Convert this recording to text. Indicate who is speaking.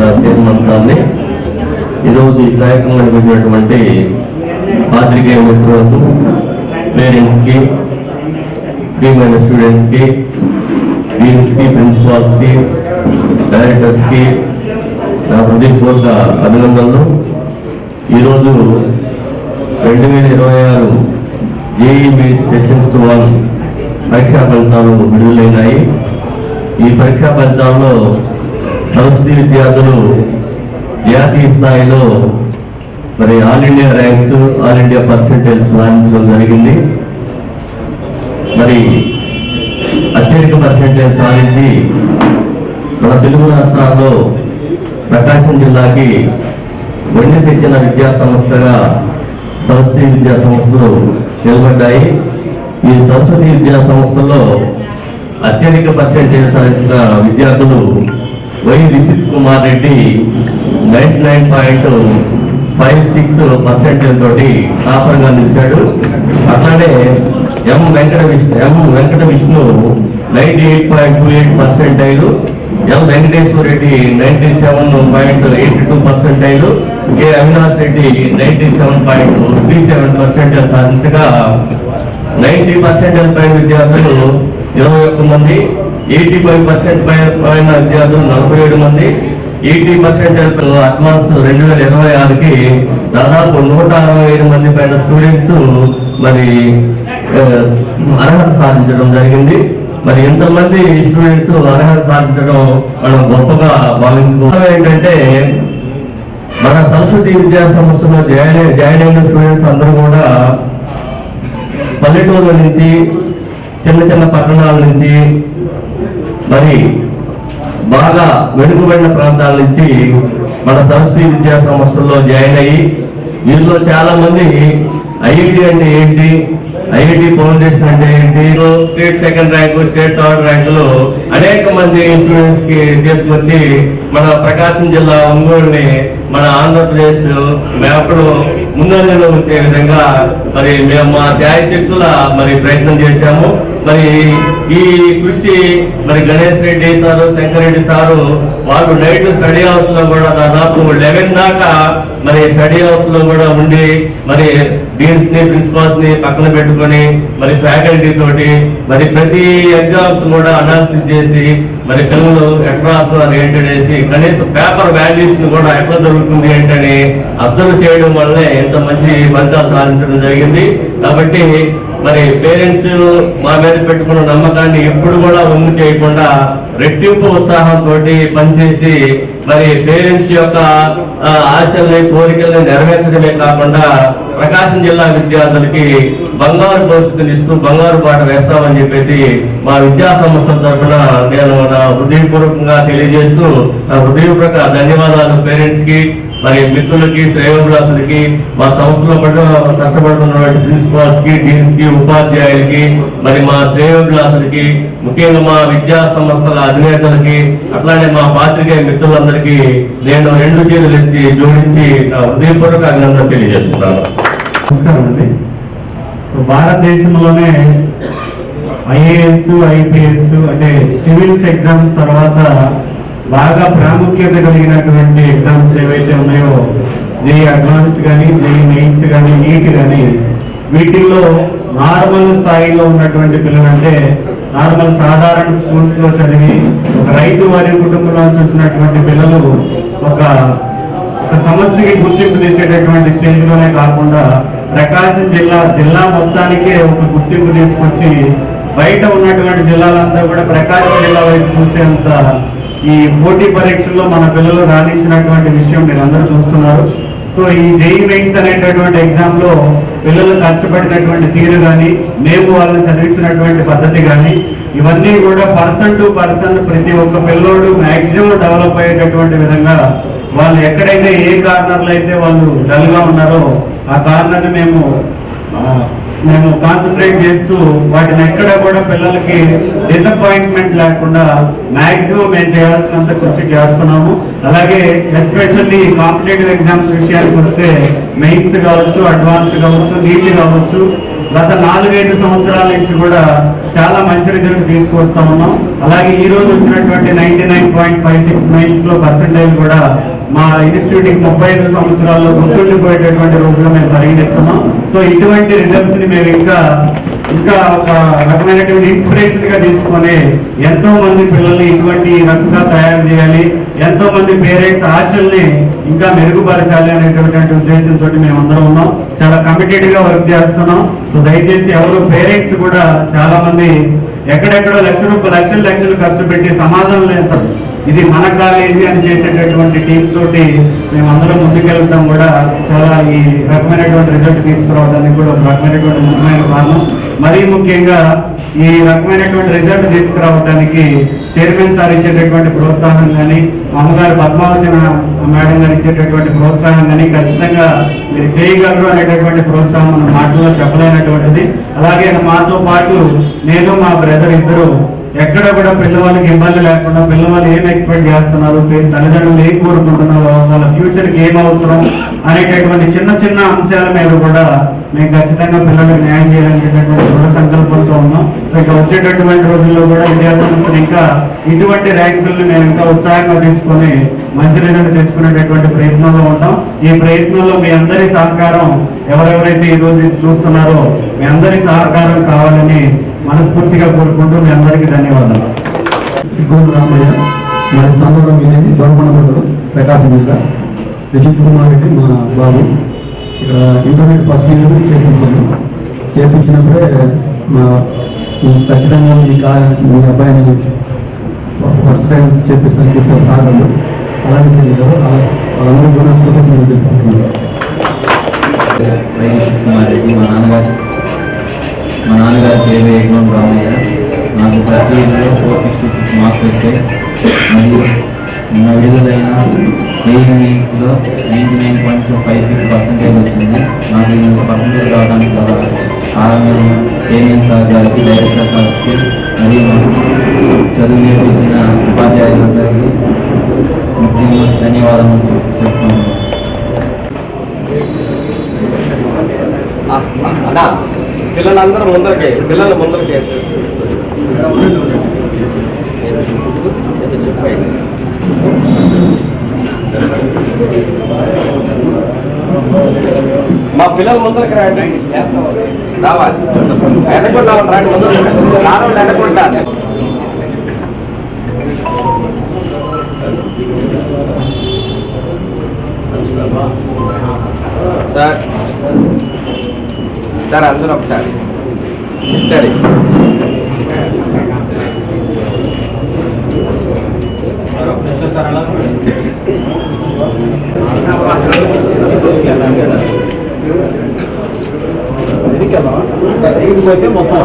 Speaker 1: Chairman ఈరోజు ఈ కార్యక్రమానికి వచ్చినటువంటి పాత్రికేయ మిత్రులకు పేరెంట్స్కి ప్రియమైన స్టూడెంట్స్కి డీన్స్కి ప్రిన్సిపాల్స్కి డైరెక్టర్స్కి నా హృదయపూర్వక అభినందనలు. ఈరోజు రెండు వేల ఇరవై ఆరు జేఈబీ సెషన్స్ వన్ పరీక్షా ఫలితాలు విడుదలైనాయి. ఈ పరీక్షా ఫలితాల్లో సరస్వతి విద్యార్థులు. జాతీయ స్థాయిలో మరి all India ranks all India percentage సాధించడం జరిగింది. మరి అత్యధిక పర్సెంటేజ్ సాధించి మన తెలుగు రాష్ట్రాల్లో ప్రకాశం జిల్లాకి వెండి తెచ్చిన విద్యా సంస్థగా సరస్వతి విద్యా సంస్థలు నిలబడ్డాయి. ఈ సరస్వతి విద్యా సంస్థలో అత్యధిక పర్సెంటేజ్ సాధించిన విద్యార్థులు Y Rishith Kumar Reddy ninety nine point five six percentage తోటి టాపర్గా నిలిచాడు. అట్లానే M Venkata Vishnu M Venkata Vishnu ninety eight point two eight percentile M Venkateswara Reddy ninety seven point eight two percentile K Avinash Reddy ninety seven point three seven percentage సాధించగా ninety percentage పైన విద్యార్థులు ఇరవై ఒక్క మంది eighty five percent పైన విద్యార్థులు నలభై ఏడు మంది ఎయిటీ పర్సెంట్ అడ్వాన్స్ రెండు వేల ఇరవై ఆరుకి దాదాపు నూట అరవై ఐదు మంది పైన స్టూడెంట్స్ మరి అర్హత సాధించడం జరిగింది. మరి ఎంతమంది స్టూడెంట్స్ అర్హత సాధించడం మనం గొప్పగా భావించుకోవడం ఏంటంటే మన సంస్కృతి విద్యా సంస్థలో జాయిన్ జాయిన్ అయిన స్టూడెంట్స్ అందరూ కూడా పల్లెటూరు నుంచి చిన్న చిన్న పట్టణాల నుంచి మరి బాగా వెనుకబడిన ప్రాంతాల నుంచి మన సరస్వతి విద్యా సంస్థల్లో జాయిన్ అయ్యి వీళ్ళలో చాలా మంది ఐఐటి అంటే ఏంటి? ఐఐటి ఫౌండేషన్ అంటే ఏంటి? State second rank state third ర్యాంకులు అనేక మంది ఇన్ఫ్లుయెన్స్కి తీసుకొచ్చి మన ప్రకాశం జిల్లా ఒంగోలుని మన ఆంధ్రప్రదేశ్ మ్యాప్ను ముందంజలో ఉంచే విధంగా మరి మేము మా శాయశక్తుల మరి ప్రయత్నం చేశాము. మరి ఈ కృషి మరి గణేష్ రెడ్డి సారు శంకర్ రెడ్డి సారు వాళ్ళు నైట్ స్టడీ హౌస్లో కూడా దాదాపు లెవెన్ దాకా మరి స్టడీ హౌస్లో కూడా ఉండి మరి డీన్స్ని ప్రిన్సిపాల్స్ని పక్కన పెట్టుకొని మరి ఫ్యాకల్టీ తోటి మరి ప్రతి ఎగ్జామ్స్ కూడా అనాలిసిస్ చేసి మరి పిల్లలు ఎట్లా రాస్తున్నారు ఏంటనేసి కనీసం పేపర్ వాల్యూస్ని కూడా ఎట్లా జరుగుతుంది ఏంటని అబ్జర్వ్ చేయడం వల్లే ఎంత మంచి ఫలితాలు సాధించడం జరిగింది. కాబట్టి మరి పేరెంట్స్ మా మీద పెట్టుకున్న నమ్మకాన్ని ఎప్పుడు కూడా ఒమ్ము చేయకుండా రెట్టింపు ఉత్సాహంతో పనిచేసి మరి పేరెంట్స్ యొక్క ఆశల్ని కోరికల్ని నెరవేర్చడమే కాకుండా ప్రకాశం జిల్లా విద్యార్థులకి బంగారు భవిష్యత్తుని ఇస్తూ బంగారు పాట వేస్తామని చెప్పేసి మా విద్యా సంస్థల తరఫున నేను నా హృదయపూర్వకంగా తెలియజేస్తూ నా హృదయపూర్వక ధన్యవాదాలు పేరెంట్స్కి మరి మిత్రులకి శ్రేయోభిలాసులకి మా సంస్థలో పట్ల కష్టపడుతున్నటువంటి ప్రిన్సిపాల్స్కి డీన్స్కి ఉపాధ్యాయులకి మరి మా శ్రేయోభిలాసులకి ముఖ్యంగా మా విద్యా సంస్థల అధినేతలకి అట్లానే మా పాత్రికేయ మిత్రులందరికీ నేను రెండు చేతులు ఎత్తి జోడించి నా హృదయపూర్వక అభినందన తెలియజేస్తున్నాను.
Speaker 2: నమస్కారం అండి. భారతదేశంలోనే ఐఏఎస్ ఐపీఎస్ అంటే సివిల్స్ ఎగ్జామ్స్ తర్వాత బాగా ప్రాముఖ్యత కలిగినటువంటి ఎగ్జామ్స్ ఏవైతే ఉన్నాయో జేఈ అడ్వాన్స్ కానీ జేఈ మెయిన్స్ కానీ నీట్ కానీ వీటిల్లో నార్మల్ స్థాయిలో ఉన్నటువంటి పిల్లలు అంటే నార్మల్ సాధారణ స్కూల్స్లో చదివి ఒక రైతు వారి కుటుంబంలో చూసినటువంటి వచ్చినటువంటి పిల్లలు ఒక ఒక సంస్థకి గుర్తింపు తెచ్చేటటువంటి స్టేజ్లోనే కాకుండా ప్రకాశం జిల్లా జిల్లా మొత్తానికే ఒక గుర్తింపు తీసుకొచ్చి బయట ఉన్నటువంటి జిల్లాలంతా కూడా ప్రకాశం జిల్లా వైపు చూసేంత ఈ పోటీ పరీక్షల్లో మన పిల్లలు రాణించినటువంటి విషయం మీరు అందరూ చూస్తున్నారు. సో ఈ జేఈ మెయిన్స్ అనేటటువంటి ఎగ్జామ్లో పిల్లలు కష్టపడినటువంటి తీరు కానీ మేము వాళ్ళు చదివించినటువంటి పద్ధతి కానీ ఇవన్నీ కూడా పర్సన్ టు పర్సన్ ప్రతి ఒక్క పిల్లోడు మ్యాక్సిమం డెవలప్ అయ్యేటటువంటి విధంగా వాళ్ళు ఎక్కడైతే ఏ కార్నర్లో అయితే వాళ్ళు డల్గా ఉన్నారో ఆ కార్నర్ని మేము మేము కాన్సన్ట్రేట్ చేస్తూ వాటిని ఎక్కడ కూడా పిల్లలకి డిసప్పాయింట్మెంట్ లేకుండా మ్యాక్సిమం మేము చేయాల్సినంత కృషి చేస్తున్నాము. అలాగే ఎస్పెషల్లీ కాంపిటేటివ్ ఎగ్జామ్స్ విషయానికి వస్తే మెయిన్స్ కావచ్చు అడ్వాన్స్ కావచ్చు నీట్ కావచ్చు. గత నాలుగైదు సంవత్సరాల నుంచి కూడా చాలా మంచి రిజల్ట్ తీసుకొస్తా ఉన్నాం. అలాగే ఈ రోజు వచ్చినటువంటి ninety nine point five six మెయిన్స్లో పర్సెంటేజ్ కూడా మా ఇన్స్టిట్యూట్కి ముప్పై ఐదు సంవత్సరాల్లో గుర్తుండిపోయేటటువంటి రోజుగా మేము పరిగణిస్తున్నాం. సో ఇటువంటి రిజల్ట్స్ని మేము ఇంకా ఇంకా ఒక రకమైనటువంటి ఇన్స్పిరేషన్గా తీసుకొని ఎంతో మంది పిల్లల్ని ఇటువంటి రకంగా తయారు చేయాలి. ఎంతో మంది పేరెంట్స్ ఆశల్ని ఇంకా మెరుగుపరచాలి అనేటటువంటి ఉద్దేశంతో మేము అందరం ఉన్నాం. చాలా కమిటెడ్గా వర్క్ చేస్తున్నాం. సో దయచేసి ఎవరు పేరెంట్స్ కూడా చాలా మంది ఎక్కడెక్కడో లక్ష రూపాయలు లక్షలు లక్షలు ఖర్చు పెట్టి సమాధానం ఇది మన కాలేజీ అని చేసేటటువంటి టీం తోటి మేమందరం ముందుకెళ్ళడం కూడా చాలా ఈ రకమైనటువంటి రిజల్ట్ తీసుకురావడానికి కూడా ఒక రకమైనటువంటి ముఖ్యమైన కారణం. మరీ ముఖ్యంగా ఈ రకమైనటువంటి రిజల్ట్ తీసుకురావడానికి చైర్మన్ సార్ ఇచ్చేటటువంటి ప్రోత్సాహం కానీ అమ్మగారు పద్మావతి మేడం గారు ఇచ్చేటటువంటి ప్రోత్సాహం కానీ ఖచ్చితంగా మీరు చేయగలరు అనేటటువంటి ప్రోత్సాహం మన మాటల్లో చెప్పలేనటువంటిది. అలాగే మాతో పాటు నేను మా బ్రదర్ ఇద్దరు ఎక్కడ కూడా పిల్లవాళ్ళకి ఇబ్బంది లేకుండా పిల్లవాళ్ళు ఏం ఎక్స్పెక్ట్ చేస్తున్నారు? తల్లిదండ్రులు ఏం కోరుకుంటున్నారు? వాళ్ళ ఫ్యూచర్కి ఏం అవసరం? అనేటటువంటి చిన్న చిన్న అంశాల మీద కూడా మేము ఖచ్చితంగా పిల్లలకు న్యాయం చేయాలనేటటువంటి దృఢ సంకల్పంతో ఉన్నాం. సో ఇక వచ్చేటటువంటి రోజుల్లో కూడా విద్యా సంస్థలు ఇంకా ఇటువంటి ర్యాంకులను మేము ఇంకా ఉత్సాహంగా తీసుకొని మంచి రిజల్ట్ తెచ్చుకునేటటువంటి ప్రయత్నంలో ఉంటాం ఈ ప్రయత్నంలో మీ అందరి సహకారం ఎవరెవరైతే ఈ రోజు చూస్తున్నారో మీ అందరి సహకారం కావాలని మనస్ఫూర్తిగా కోరుకుంటూ మీ అందరికీ ధన్యవాదాలు.
Speaker 3: గోడు రామయ్య మరి చంద్రబాబు వినేది దొరకొండపల్లి ప్రకాశం జిల్లా రిషిత్ కుమార్ రెడ్డి మా బాబు. ఇక్కడ ఇంటర్మీడియట్ ఫస్ట్ ఇయర్ చేపించాను. చేపించినప్పుడే మా ఖచ్చితంగా మీ కా మీ అబ్బాయిని ఫస్ట్ టైం చేపిస్తాను చెప్పారు సాగర్లు అలాగే తెలియదు అలా వాళ్ళందరూ కూడా కృతజ్ఞతలు తెలుపుకుంటున్నాను.
Speaker 4: వైఎస్ కుమార్ రెడ్డి మా నాన్నగారు. మా నాన్నగారు కేవీ ఎగ్జామ్ రామయ్య. నాకు ఫస్ట్ ఇయర్లో ఫోర్ సిక్స్టీ సిక్స్ మార్క్స్ వచ్చాయి. మరియు నిన్న విడుదలైన eight మీన్స్లో ninety nine point five six percentage వచ్చింది. నాకు ఈ పర్సెంటేజ్ రావడానికి గల కారణం కేఎన్ఎన్ సార్ గారికి డైరెక్టర్ సార్కి మరియు మాకు చదువు నేర్పించిన ఉపాధ్యాయులందరికీ ముఖ్యంగా ధన్యవాదాలు చెప్ చెప్తున్నాను.
Speaker 5: అన్నా పిల్లలందరూ ముందరికి పిల్లలు ముందరికి. వేసేసి మా పిల్లలు ముందరికి రాండి రావాలి. వెనకుండా రాండి ముందరికి. రావాలి వెనకుండా సార్. సార్ అందరూ ఒకసారి సరే
Speaker 2: సరే, ఇది పోతే మొత్తం